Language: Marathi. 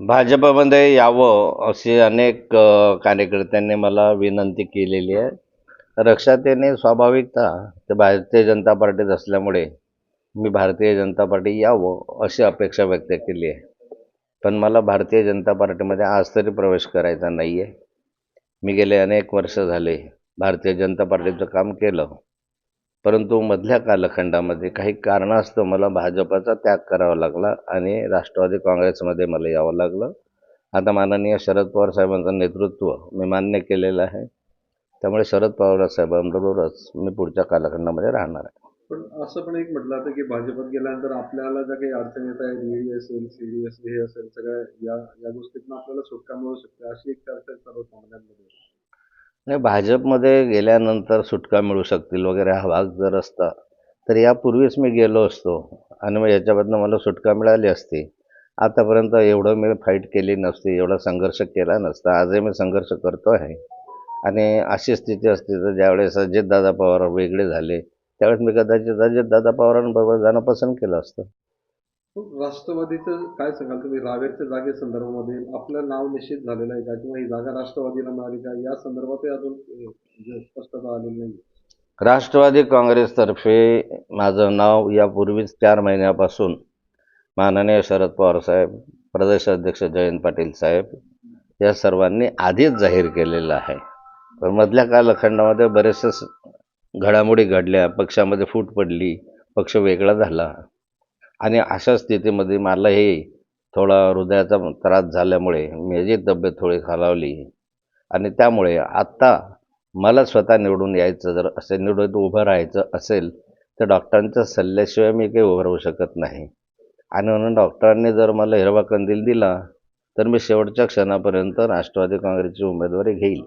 भाजपमध्ये यावं अशी अनेक कार्यकर्त्यांनी मला विनंती केलेली आहे. रक्षातेने स्वाभाविकता ते भारतीय जनता पार्टीत असल्यामुळे मी भारतीय जनता पार्टी यावं अशी अपेक्षा व्यक्त केली आहे. पण मला भारतीय जनता पार्टीमध्ये आज तरी प्रवेश करायचा नाही आहे मी गेले अनेक वर्ष झाले भारतीय जनता पार्टीचं काम केलं. परंतु मधल्या कालखंडामध्ये काही कारणास्तव मला भाजपाचा त्याग करावा लागला आणि राष्ट्रवादी काँग्रेसमध्ये मला यावं लागलं. आता माननीय शरद पवार साहेबांचं नेतृत्व मी मान्य केलेलं आहे. त्यामुळे शरद पवार साहेबांबरोबरच मी पुढच्या कालखंडामध्ये राहणार आहे. पण असं पण एक म्हटलं आता की भाजपात गेल्यानंतर आपल्याला ज्या काही अडचणी येत आहेत ईडी असेल सीडी असेल हे असेल सगळ्या या या गोष्टीतून आपल्याला सुटका मिळू शकते अशी एक चर्चा सर्वसामान्यांमध्ये. नाही भाजपमध्ये गेल्यानंतर सुटका मिळू शकतील वगैरे हा भाग जर असता तर यापूर्वीच मी गेलो असतो आणि मग याच्यामधनं मला सुटका मिळाली असती. आतापर्यंत एवढं मी फाईट केली नसती एवढा संघर्ष केला नसता. आजही मी संघर्ष करतो आहे. आणि अशी स्थिती असती तर ज्यावेळेस अजितदादा पवार वेगळे झाले त्यावेळेस मी कदाचित अजितदादा पवारांबरोबर जाणं पसंत केलं असतं. राष्ट्रवादीचं काय सांगाल तुम्ही? रावेरच्या जागेसंदर्भामध्ये आपलं नाव निश्चित झालेलं आहे का? किंवा ही जागा राष्ट्रवादीला मिळाली का? या संदर्भातही अजून स्पष्टता आलेली नाही. राष्ट्रवादी काँग्रेसतर्फे माझं नाव यापूर्वीच चार महिन्यापासून माननीय शरद पवार साहेब प्रदेशाध्यक्ष जयंत पाटील साहेब या सर्वांनी आधीच जाहीर केलेलं आहे. पण मधल्या कालखंडामध्ये बरेचसे घडामोडी घडल्या. पक्षामध्ये फूट पडली. पक्ष वेगळा झाला. आणि अशा स्थितीमध्ये मला हे थोडा हृदयाचा त्रास झाल्यामुळे माझी तब्येत थोडी खालावली. आणि त्यामुळे आत्ता मला स्वतः निवडून यायचं जर असं निवडून उभं राहायचं असेल तर डॉक्टरांच्या सल्ल्याशिवाय मी काही उभं राहू शकत नाही. आणि म्हणून डॉक्टरांनी जर मला हिरवा कंदील दिला तर मी शेवटच्या क्षणापर्यंत राष्ट्रवादी काँग्रेसची उमेदवारी घेईल.